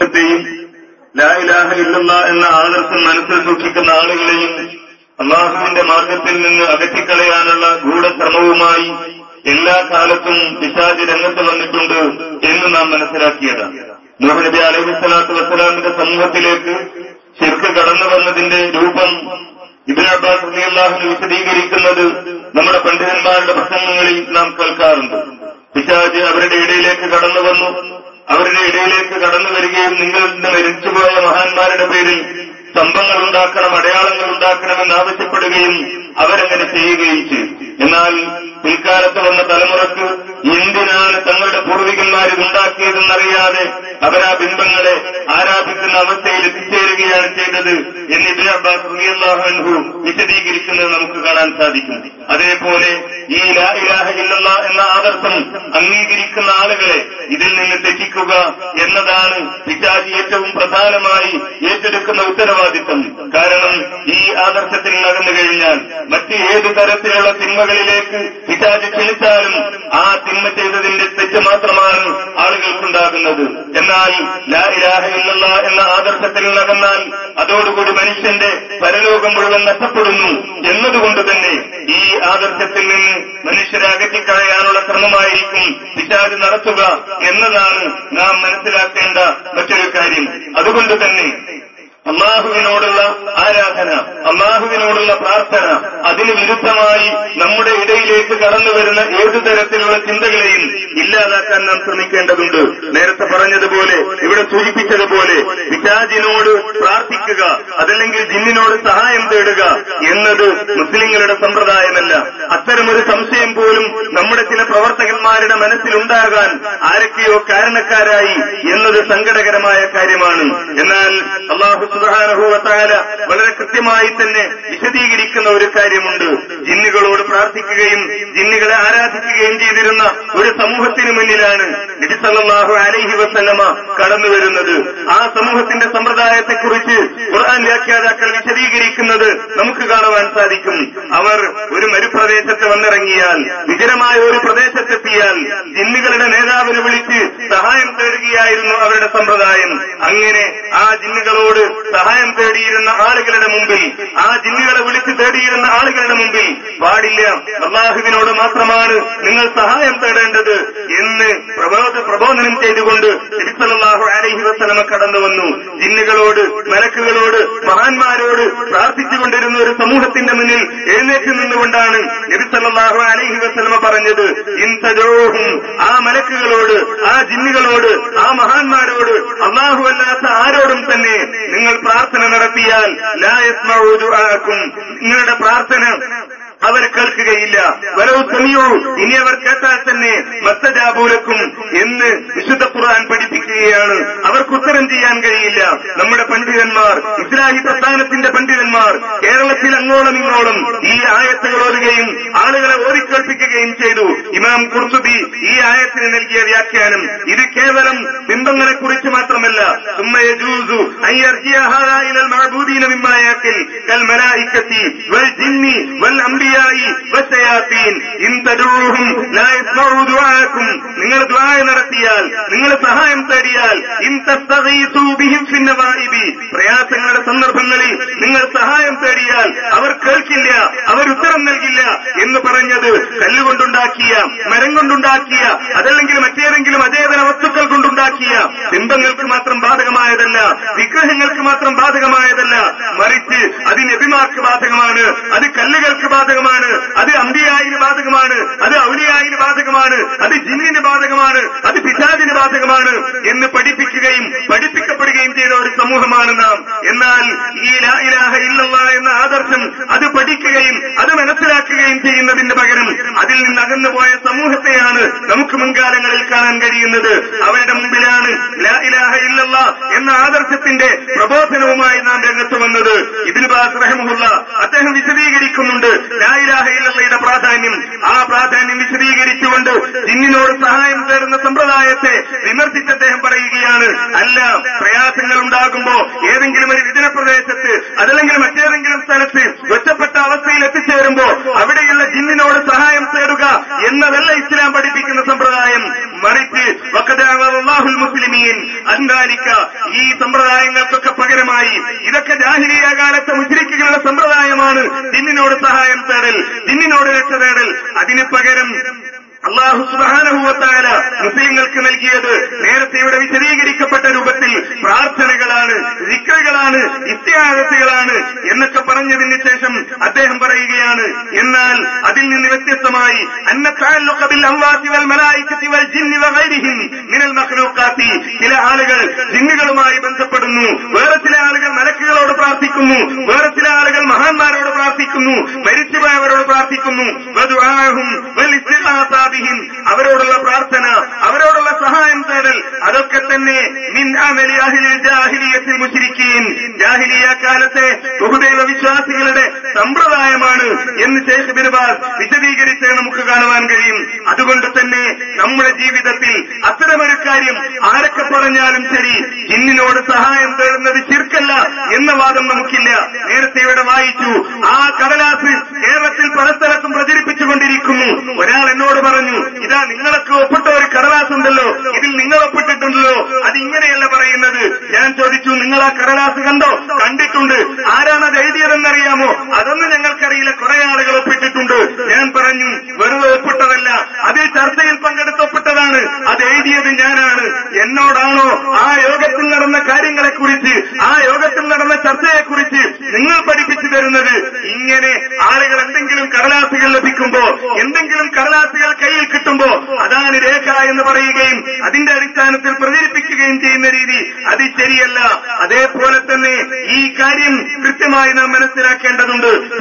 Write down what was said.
ത്തെയും ലാ ഇലാഹ ഇല്ലല്ല എന്ന ആദർശം മനസ്സിൽ സൂക്ഷിക്കുന്ന ആളുകളെയും അള്ളാഹുവിന്റെ മാർഗത്തിൽ നിന്ന് അകറ്റിക്കളയാനുള്ള ഗൂഢശ്രമവുമായി എല്ലാ കാലത്തും പിശാജ് രംഗത്ത് വന്നിട്ടുണ്ട് എന്ന് നാം മനസ്സിലാക്കിയതാണ് നൂഹ് നബി അലൈഹി സ്വലാത്തു വസ്സലാമിന്റെ സമൂഹത്തിലേക്ക് ശിർക്ക് കടന്നു വന്നതിന്റെ രൂപം ഇബിൻ അബ്ബാസ് വിശദീകരിക്കുന്നത് നമ്മുടെ പണ്ഡിതന്മാരുടെ പ്രസംഗങ്ങളിൽ നാം കേൾക്കാറുണ്ട്. പിശാജ് അവരുടെ ഇടയിലേക്ക് കടന്നു വന്നു. അവരുടെ ഇടയിലേക്ക് കടന്നു വരികയും നിങ്ങളുടെ മരിച്ചുപോയ മഹാന്മാരുടെ പേരിൽ സ്തംഭങ്ങൾ ഉണ്ടാക്കണം അടയാളങ്ങൾ ഉണ്ടാക്കണമെന്ന് ആവശ്യപ്പെടുകയും അവരങ്ങനെ ചെയ്യുകയും ചെയ്തു. എന്നാൽ പിൽക്കാലത്ത് വന്ന തലമുറയ്ക്ക് എന്തിനാണ് തങ്ങളുടെ പൂർവികന്മാർ ഉണ്ടാക്കിയതെന്നറിയാതെ അവരാ ബിംബങ്ങളെ ആരാധിക്കുന്ന അവസ്ഥയിൽ എത്തിച്ചേരുകയാണ് ചെയ്തത് എന്ന് അൻഹു വിശദീകരിക്കുന്നത് നമുക്ക് കാണാൻ സാധിക്കും. അതേപോലെ ഈ ലാ ഇലാഹ എന്ന ആദർശം അംഗീകരിക്കുന്ന ആളുകളെ ഇതിൽ നിന്ന് തെറ്റിക്കുക എന്നതാണ് പിശാജി ഏറ്റവും പ്രധാനമായി ഏറ്റെടുക്കുന്ന ഉത്തരവാദിത്തം കാരണം ഈ ആദർശത്തിൽ നടന്നു കഴിഞ്ഞാൽ മറ്റ് ഏത് തരത്തിലുള്ള തിന്മകളിലേക്ക് പിശാജ് ക്ഷണിച്ചാലും ആ തിന്മ ചെയ്തതിന്റെ തെറ്റ് മാത്രമാണ് ആളുകൾക്കുണ്ടാകുന്നത്. എന്നാൽ ലാ ഇലാഹ ഇല്ലല്ലാ എന്ന ആദർശത്തിൽ നടന്നാൽ അതോടുകൂടി മനുഷ്യന്റെ പരലോകം മുഴുവൻ നഷ്ടപ്പെടുന്നു എന്നതുകൊണ്ട് തന്നെ ഈ ആദർശത്തിൽ നിന്ന് മനുഷ്യരെ അകറ്റിക്കളയാനുള്ള ശ്രമമായിരിക്കും പിശാജ് നടത്തുക എന്നതാണ് നാം മനസ്സിലാക്കേണ്ട മറ്റൊരു കാര്യം. അതുകൊണ്ട് തന്നെ അള്ളാഹുവിനോടുള്ള ആരാധന അള്ളാഹുവിനോടുള്ള പ്രാർത്ഥന അതിന് വിരുദ്ധമായി നമ്മുടെ ഇടയിലേക്ക് കടന്നു വരുന്ന ഏതു തരത്തിലുള്ള ചിന്തകളെയും ഇല്ലാതാക്കാൻ നാം ശ്രമിക്കേണ്ടതുണ്ട്. നേരത്തെ പറഞ്ഞതുപോലെ ഇവിടെ സൂചിപ്പിച്ചതുപോലെ പിശാജിനോട് പ്രാർത്ഥിക്കുക അതല്ലെങ്കിൽ ജിന്നിനോട് സഹായം തേടുക എന്നത് മുസ്ലിങ്ങളുടെ സമ്പ്രദായമല്ല. അത്തരമൊരു സംശയം പോലും നമ്മുടെ ചില പ്രവർത്തകന്മാരുടെ മനസ്സിലുണ്ടാകാൻ ആരൊക്കെയോ കാരണക്കാരായി എന്നത് സങ്കടകരമായ കാര്യമാണ്. എന്നാൽ അള്ളാഹു സുധാനഹൂവത്താല വളരെ കൃത്യമായി തന്നെ വിശദീകരിക്കുന്ന ഒരു കാര്യമുണ്ട്. ജിന്നുകളോട് പ്രാർത്ഥിക്കുകയും ജിന്നുകളെ ആരാധിക്കുകയും ചെയ്തിരുന്ന ഒരു സമൂഹത്തിന് മുന്നിലാണ് നബിസല്ലാഹു അലൈഹി വസല്ലമ കടന്നു വരുന്നത്. ആ സമൂഹത്തിന്റെ സമ്പ്രദായത്തെക്കുറിച്ച് ഖുർആൻ വ്യാഖ്യാതാക്കൾ വിശദീകരിക്കുന്നത് നമുക്ക് കാണുവാൻ സാധിക്കും. അവർ ഒരു മരുപ്രദേശത്ത് വന്നിറങ്ങിയാൽ വിജനമായ ഒരു പ്രദേശത്തെത്തിയാൽ ജിന്നുകളുടെ നേതാവിനെ വിളിച്ച് സഹായം തേടുകയായിരുന്നു അവരുടെ സമ്പ്രദായം. അങ്ങനെ ആ ജിന്നുകളോട് സഹായം തേടിയിരുന്ന ആളുകളുടെ മുമ്പിൽ ആ ജിന്നുകളെ വിളിച്ച് തേടിയിരുന്ന ആളുകളുടെ മുമ്പിൽ പാടില്ല അള്ളാഹുവിനോട് മാത്രമാണ് നിങ്ങൾ സഹായം തേടേണ്ടത് എന്ന് പ്രബോധ പ്രബോധനം ചെയ്തുകൊണ്ട് നബിസല്ലാഹു അലൈഹി കടന്നു വന്നു. ജിന്നുകളോട് മലക്കുകളോട് മഹാന്മാരോട് പ്രാർത്ഥിച്ചുകൊണ്ടിരുന്ന ഒരു സമൂഹത്തിന്റെ മുന്നിൽ എഴുന്നേറ്റ് നിന്നുകൊണ്ടാണ് നബിസല്ലാഹു അലൈഹി വസ്ലമ പറഞ്ഞത് ഇൻതജോഹും ആ മലക്കുകളോട് ആ ജിന്നുകളോട് ആ മഹാന്മാരോട് അള്ളാഹു അല്ലാത്ത ആരോടും തന്നെ നിങ്ങൾ പ്രാർത്ഥന നടത്തിയാൽ ലായസ്മൂതുആക്കും നിങ്ങളുടെ പ്രാർത്ഥന അവർ കേൾക്കുകയില്ല. വരവ് സമയോ ഇനി അവർ കേട്ടാൽ തന്നെ മത്തജാപൂലക്കും എന്ന് വിശുദ്ധ ഖുർആൻ പഠിപ്പിക്കുകയാണ്. അവർക്ക് ഉത്തരം ചെയ്യാൻ കഴിയില്ല. നമ്മുടെ പണ്ഡിതന്മാർ ഇസ്ലാഹി പ്രസ്ഥാനത്തിന്റെ പണ്ഡിതന്മാർ കേരളത്തിൽ അങ്ങോളം ഇങ്ങോളം ഈ ആയത്തുകൾ ഓതുകയും ആളുകളെ ഓതിക്കേൾപ്പിക്കുകയും ചെയ്തു കുർസുബി ഈ ആയത്തിന് നൽകിയ വ്യാഖ്യാനം. ഇത് കേവലം ബിംബങ്ങളെ കുറിച്ച് മാത്രമല്ല നിങ്ങൾ ദ്വായ നടത്തിയാൽ നിങ്ങൾ സഹായം തേടിയാൽ പ്രയാസങ്ങളുടെ സന്ദർഭങ്ങളിൽ നിങ്ങൾ സഹായം തേടിയാൽ അവർ കേൾക്കില്ല. എന്ന് പറഞ്ഞത് കല്ലുകൊണ്ടുണ്ടാക്കിയ മരം കൊണ്ടുണ്ടാക്കിയ അതല്ലെങ്കിൽ മറ്റേതെങ്കിലും അതേതര വസ്തുക്കൾ കൊണ്ടുണ്ടാക്കിയ ബിംബങ്ങൾക്ക് മാത്രം ബാധകമായതല്ല വിഗ്രഹങ്ങൾക്ക് മാത്രം ബാധകമായതല്ല മറിച്ച് അത് നബിമാർക്ക് ബാധകമാണ് അത് കല്ലുകൾക്ക് ബാധകമാണ് അത് അമ്പിയായിന് ബാധകമാണ് അത് ഔലിയായിന് ബാധകമാണ് അത് ജിന്നിന് ബാധകമാണ് അത് പിശാദിന് ബാധകമാണ് എന്ന് പഠിപ്പിക്കുകയും പഠിപ്പിക്കപ്പെടുകയും ചെയ്ത ഒരു സമൂഹമാണ് നാം. എന്നാൽ ഈ ലാ ഇലാഹ എന്ന ആദർശം അത് പഠിക്കുകയും അത് മനസ്സിലാക്കുകയും ചെയ്യുന്നതിന് പകരം അതിൽ നിന്ന് അകന്നുപോയ സമൂഹത്തെയാണ് നമുക്ക് മുൻകാലങ്ങളിൽ കാണാൻ കഴിയുന്നത്. അവരുടെ മുമ്പിലാണ് ലാ ഇലാഹ എന്ന ആദർശത്തിന്റെ പ്രബോധനവുമായി നാം രംഗത്ത് വന്നത്. ഇതിൽ ബാസ് അദ്ദേഹം വിശദീകരിക്കുന്നുണ്ട് ലാ ഇലാഹ പ്രാധാന്യം. ആ പ്രാധാന്യം വിശദീകരിച്ചുകൊണ്ട് ജിന്നിനോട് സഹായം തേടുന്ന സമ്പ്രദായത്തെ വിമർശിച്ച് അദ്ദേഹം പറയുകയാണ് അല്ല പ്രയാസങ്ങൾ ഉണ്ടാകുമ്പോ ഏതെങ്കിലും ഒരു വിജന പ്രദേശത്ത് അതല്ലെങ്കിൽ മറ്റേതെങ്കിലും സ്ഥലത്ത് ഒറ്റപ്പെട്ട അവസ്ഥയിൽ എത്തിച്ചേരുമ്പോ അവിടെയുള്ള ജിന്നിനോട് സഹായം തേടുക എന്നതല്ല ഇസ്ലാം പഠിപ്പിക്കുന്ന സമ്പ്രദായം. മറിച്ച് വക്കദാഹുൽ മുസ്ലിമീൻ അൻകാലിക്ക ഈ സമ്പ്രദായങ്ങൾക്കൊക്കെ പകരമായി ഇതൊക്കെ ജാഹിരീയ കാലത്തെ മുസ്ലിക്കുകളുടെ സമ്പ്രദായമാണ്. ജിന്നിനോട് സഹായം തേടൽ ജിന്നിനോട് രക്ഷ തേടൽ. അതിന് പകരം അള്ളാഹു സുബാനഹുവത്തായ മുസ്ലിങ്ങൾക്ക് നൽകിയത് നേരത്തെ ഇവിടെ വിശദീകരിക്കപ്പെട്ട രൂപത്തിൽ പ്രാർത്ഥനകളാണ് വിക്രകളാണ് ഇത്യാഗത്തുകളാണ് എന്നൊക്കെ പറഞ്ഞതിന് ശേഷം അദ്ദേഹം പറയുകയാണ് എന്നാൽ അതിൽ നിന്ന് വ്യത്യസ്തമായി ചില ആളുകൾ ജിന്നുകളുമായി ബന്ധപ്പെടുന്നു വേറെ ചില ആളുകൾ മലക്കുകളോട് പ്രാർത്ഥിക്കുന്നു വേറെ ചില ആളുകൾ മഹാന്മാരോട് പ്രാർത്ഥിക്കുന്നു മരിച്ചുപോയവരോട് പ്രാർത്ഥിക്കുന്നു. വദുആഹും അവരോടുള്ള പ്രാർത്ഥന അവരോടുള്ള സഹായം തേടൽ അതൊക്കെ തന്നെ മിൻ അമലി അഹ്ലിൽ ജാഹിലിയത്തിൽ മുശ്രിക്കീൻ. ജാഹിലിയ കാലത്തെ ബഹുദൈവ വിശ്വാസികളുടെ സമ്പ്രദായമാണ് എന്ന് ശേഖ് ബിർബാസ് വിശദീകരിച്ച് നമുക്ക് കാണുവാൻ കഴിയും. അതുകൊണ്ട് തന്നെ നമ്മുടെ ജീവിതത്തിൽ അത്തരമൊരു കാര്യം ആരൊക്കെ പറഞ്ഞാലും ശരി ജിന്നിനോട് സഹായം തേടുന്നത് ശിർക്കല്ല എന്ന വാദം നമുക്കില്ല. നേരത്തെ ഇവിടെ വായിച്ചു ആ കടലാസ് കേരളത്തിൽ പല സ്ഥലത്തും പ്രചരിപ്പിച്ചുകൊണ്ടിരിക്കുന്നു. ഒരാൾ എന്നോട് പറഞ്ഞു ഇതാ നിങ്ങളൊക്കെ ഒപ്പിട്ട ഒരു കടലാസ് ഉണ്ടല്ലോ ഇതിൽ നിങ്ങൾ ഒപ്പിട്ടിട്ടുണ്ടല്ലോ അത് ഇങ്ങനെയല്ല പറയുന്നത് ഞാൻ നിങ്ങൾ ആ കടലാസ് കണ്ടോ? കണ്ടിട്ടുണ്ട്. ആരാണ് അത് എഴുതിയതെന്നറിയാമോ? അതൊന്നും ഞങ്ങൾക്കറിയില്ല. കുറെ ആളുകൾ ഒപ്പിട്ടിട്ടുണ്ട്. ഞാൻ പറഞ്ഞു വെറുതെ ഒപ്പിട്ടതല്ല. അതിൽ ചർച്ചയിൽ പങ്കെടുത്തപ്പെട്ടതാണ് അത് എഴുതിയത് ഞാനാണ്. എന്നോടാണോ ആ യോഗത്തിൽ നടന്ന കാര്യങ്ങളെക്കുറിച്ച് ആ യോഗത്തിൽ നടന്ന ചർച്ചയെക്കുറിച്ച് നിങ്ങൾ പഠിപ്പിച്ചു തരുന്നത്? ഇങ്ങനെ ആളുകൾ എന്തെങ്കിലും കടലാസുകൾ ലഭിക്കുമ്പോ എന്തെങ്കിലും പറയുകയും അതിന്റെ അടിസ്ഥാനത്തിൽ പ്രചരിപ്പിക്കുകയും ചെയ്യുന്ന രീതി അത് ശരിയല്ല. അതേപോലെ തന്നെ ഈ കാര്യം കൃത്യമായി നാം മനസ്സിലാക്കേണ്ടതുണ്ട്.